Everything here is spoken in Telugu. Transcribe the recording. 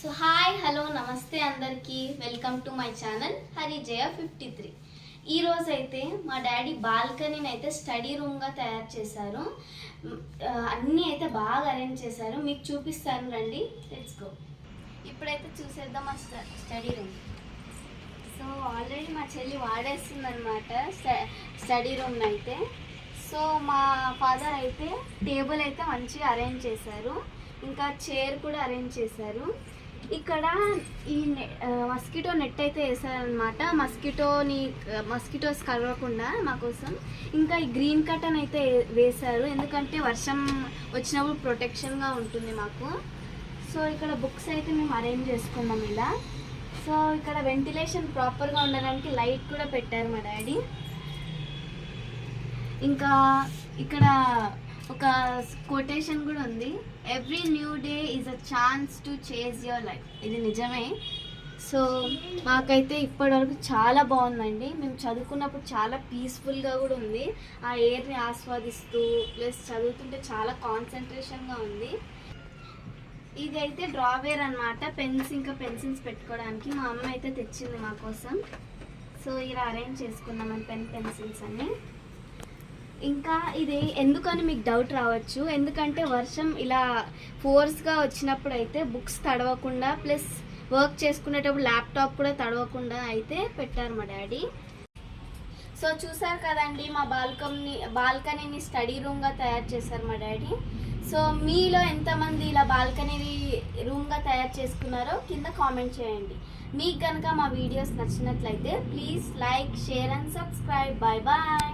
సో హాయ్ హలో నమస్తే అందరికీ. Welcome to my channel Hari Jaya fifty three ఈరోజు అయితే మా డాడీ బాల్కనీని అయితే స్టడీ రూమ్గా తయారు చేశారు. అన్నీ అయితే బాగా అరేంజ్ చేశారు. మీకు చూపిస్తాను రండి. లెట్స్ గో ఇప్పుడైతే చూసేద్దాం మా స్టడీ రూమ్. సో ఆల్రెడీ మా చెల్లి వాడేస్తుంది అనమాట స్టడీ రూమ్ అయితే. సో మా ఫాదర్ అయితే టేబుల్ అయితే మంచిగా అరేంజ్ చేశారు. ఇంకా చైర్ కూడా అరేంజ్ చేశారు. ఇక్కడ ఈ మస్కిటో నెట్ అయితే వేసారనమాట మస్కిటోని మస్కిటోస్ కలవకుండా మా కోసం. ఇంకా ఈ గ్రీన్ కటన్ అయితే వేశారు. ఎందుకంటే వర్షం వచ్చినప్పుడు ప్రొటెక్షన్గా ఉంటుంది మాకు. సో ఇక్కడ బుక్స్ అయితే మేము అరేంజ్ చేసుకున్నాం ఇలా. సో ఇక్కడ వెంటిలేషన్ ప్రాపర్గా ఉండడానికి లైట్ కూడా పెట్టారు మా డాడీ. ఇంకా ఇక్కడ ఒక కొటేషన్ కూడా ఉంది. Every new day is a chance to chase your life ఇది నిజమే. సో మాకైతే ఇప్పటివరకు చాలా బాగుందండి. మేము చదువుకున్నప్పుడు చాలా పీస్ఫుల్గా కూడా ఉంది. ఆ ఎయిర్ని ఆస్వాదిస్తూ ప్లస్ చదువుతుంటే చాలా కాన్సన్ట్రేషన్గా ఉంది. ఇది అయితే డ్రావేర్ అనమాట పెన్స్ ఇంకా పెన్సిల్స్ పెట్టుకోవడానికి మా అమ్మ అయితే తెచ్చింది మా కోసం. సో ఇలా అరేంజ్ చేసుకున్నామని పెన్ పెన్సిల్స్ అన్ని. ఇంకా ఇది ఎందుకని మీకు డౌట్ రావచ్చు? ఎందుకంటే వర్షం ఇలా ఫోర్స్గా వచ్చినప్పుడు అయితే బుక్స్ తడవకుండా ప్లస్ వర్క్ చేసుకునేటప్పుడు ల్యాప్టాప్ కూడా తడవకుండా అయితే పెట్టారు మా డాడీ. సో చూసారు కదండి మా బాల్కనీ బాల్కనీని స్టడీ రూమ్గా తయారు చేశారు మా డాడీ. సో మీలో ఎంతమంది ఇలా బాల్కనీ రూమ్గా తయారు చేసుకున్నారో కింద కామెంట్ చేయండి. మీకు కనుక మా వీడియోస్ నచ్చినట్లయితే please like share and subscribe bye bye